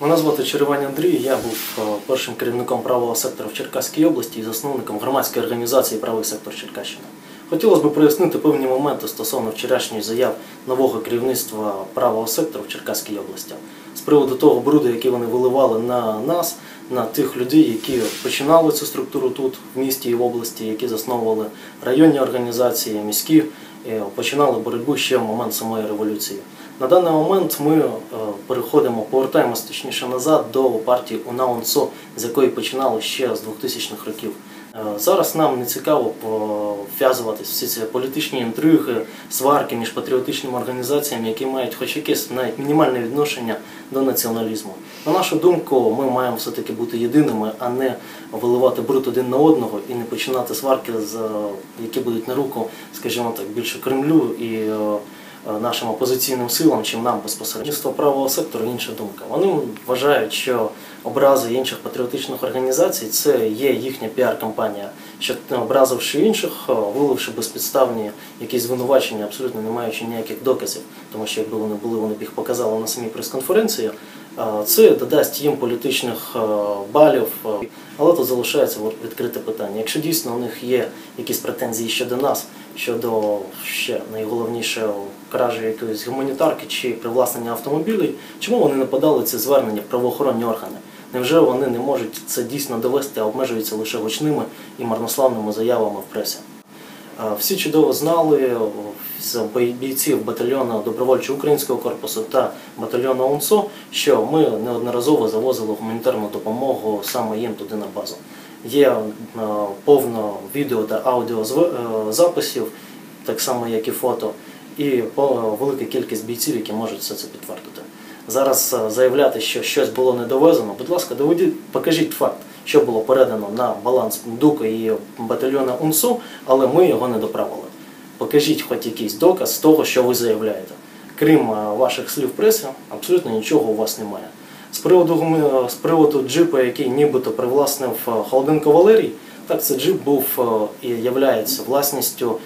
Мене звати Черевань Андрій. Я був е, першим керівником правого сектора в Черкаській області і засновником громадської організації Правий сектор Черкащина. Хотілося б прояснити певні моменти стосовно вчорашньої заяв нового керівництва правого сектору в Черкаській області з приводу того бруду, який вони виливали на нас, на тих людей, які починали цю структуру тут, в місті і в області, які засновували районні організації, міські, е, починали боротьбу ще в момент самої революції. На даний момент ми е, переходимо, повертаємось точніше назад до партії УНАУНСО, з якої починали ще з 2000-х років. Е, Зараз нам не цікаво вв'язуватися в всі ці політичні інтриги, сварки між патріотичними організаціями, які мають хоч якесь навіть мінімальне відношення до націоналізму. На нашу думку, ми маємо все-таки бути єдиними, а не виливати бруд один на одного і не починати сварки, е, які будуть на руку, скажімо так, більше Кремлю і е, е, нашим опозиційним силам, чим нам безпосередньо. Правого сектору інша думка. Вони вважають, що образи інших патріотичних організацій це є їхня піар-кампанія, що образивши інших, е, виливши безпідставні якісь звинувачення, абсолютно не маючи ніяких доказів, тому що якби вони були, вони б їх показали на самій прес-конференції. Це додасть їм політичних е, балів, е, але тут залишається от відкрите питання. Якщо дійсно у них є якісь претензії щодо нас, щодо ще найголовніше кражі якоїсь гуманітарки чи привласнення автомобілів, чому вони не подали це звернення в правоохоронні органи? Невже вони не можуть це дійсно довести, а обмежуються лише гучними і марнославними заявами в пресі? Е, Всі чудово знали з бійців батальйону добровольчого українського корпусу та батальйону УНСО, що ми неодноразово завозили гуманітарну допомогу саме їм туди на базу. Є е, повно відео та аудіо зв- е, так само як і фото, і велика кількість бійців, які можуть все це підтвердити. Зараз е, заявляти, що щось було не довезено, будь ласка, доведіть, покажіть факт, що було передано на баланс ДУКа і батальйону УНСУ, але ми його не доправили. Покажіть хоч якийсь доказ того, що ви заявляєте. Крім е, ваших слів пресі, абсолютно нічого у вас немає. З приводу, з приводу джипа, який нібито привласнив е, Холоденко Валерій, так це джип був е, і є власністю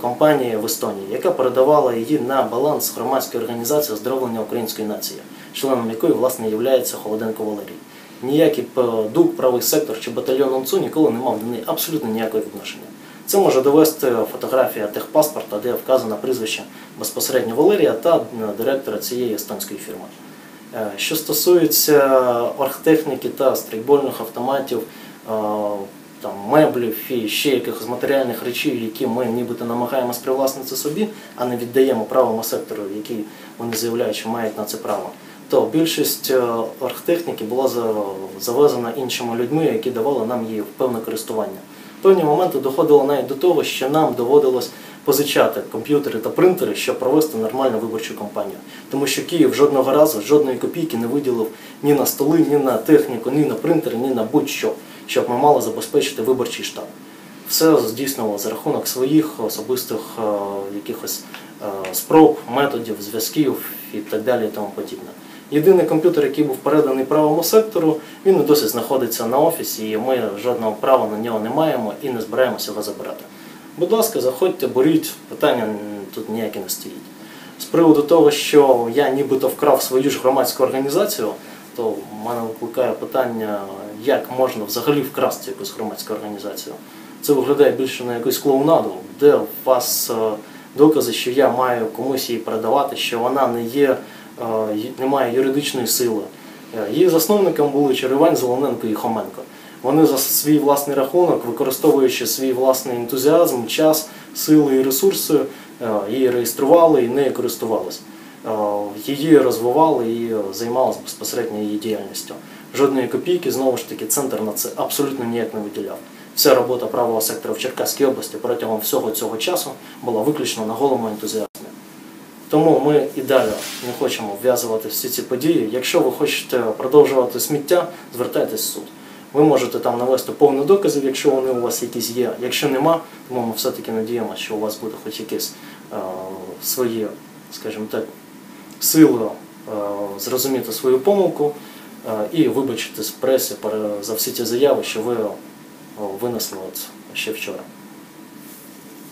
компанії в Естонії, яка передавала її на баланс громадської організації оздоровлення української нації, членом якої власне є Холоденко Валерій. Ніякий е, ДУК, правий сектор чи батальйон УНЦУ ніколи не мав до неї абсолютно ніякого відношення. Це може довести фотографія техпаспорта, де вказано прізвище безпосередньо Валерія та е, директора цієї естонської фірми. Е, Що стосується оргтехніки та стрейкбольних автоматів, е, там, меблів і ще якихось матеріальних речей, які ми нібито намагаємось привласнити собі, а не віддаємо правому сектору, який вони заявляють, що мають на це право, то більшість е, оргтехніки була завезена іншими людьми, які давали нам її в певне користування. Певні моменти доходило навіть до того, що нам доводилось позичати комп'ютери та принтери, щоб провести нормальну виборчу кампанію. Тому що Київ жодного разу жодної копійки не виділив ні на столи, ні на техніку, ні на принтери, ні на будь-що, щоб ми мали забезпечити виборчий штаб. Все здійснювало за рахунок своїх особистих е, якихось е, спроб, методів, зв'язків і так далі і тому подібне. Єдиний комп'ютер, який був переданий правому сектору, він і досі знаходиться на офісі, і ми жодного права на нього не маємо і не збираємося його забирати. Будь ласка, заходьте, беріть, питання тут ніяке не стоїть. З приводу того, що я нібито вкрав свою ж громадську організацію, то в мене викликає питання, як можна взагалі вкрасти якусь громадську організацію. Це виглядає більше на якусь клоунаду, де у вас е, докази, що я маю комусь її передавати, що вона не є, е, й- не має юридичної сили. Е, Її засновниками були Черевань, Зелененко і Хоменко. Вони за свій власний рахунок, використовуючи свій власний ентузіазм, час, сили і ресурси, е, її реєстрували і нею користувалися. Е, Її розвивали і займалися безпосередньо її діяльністю. Жодної копійки, знову ж таки, центр на це абсолютно ніяк не виділяв. Вся робота правого сектора в Черкаській області протягом всього цього часу була виключно на голому ентузіазмі. Тому ми і далі не хочемо вв'язувати всі ці події. Якщо ви хочете продовжувати сміття, звертайтесь в суд. Ви можете там навести повно доказів, якщо вони у вас якісь є. Якщо нема, тому ми все-таки надіємося, що у вас буде хоч якісь е, свої, скажімо так, сили е, зрозуміти свою помилку е, і вибачитись в пресі за всі ті заяви, що ви е, винесли от ще вчора.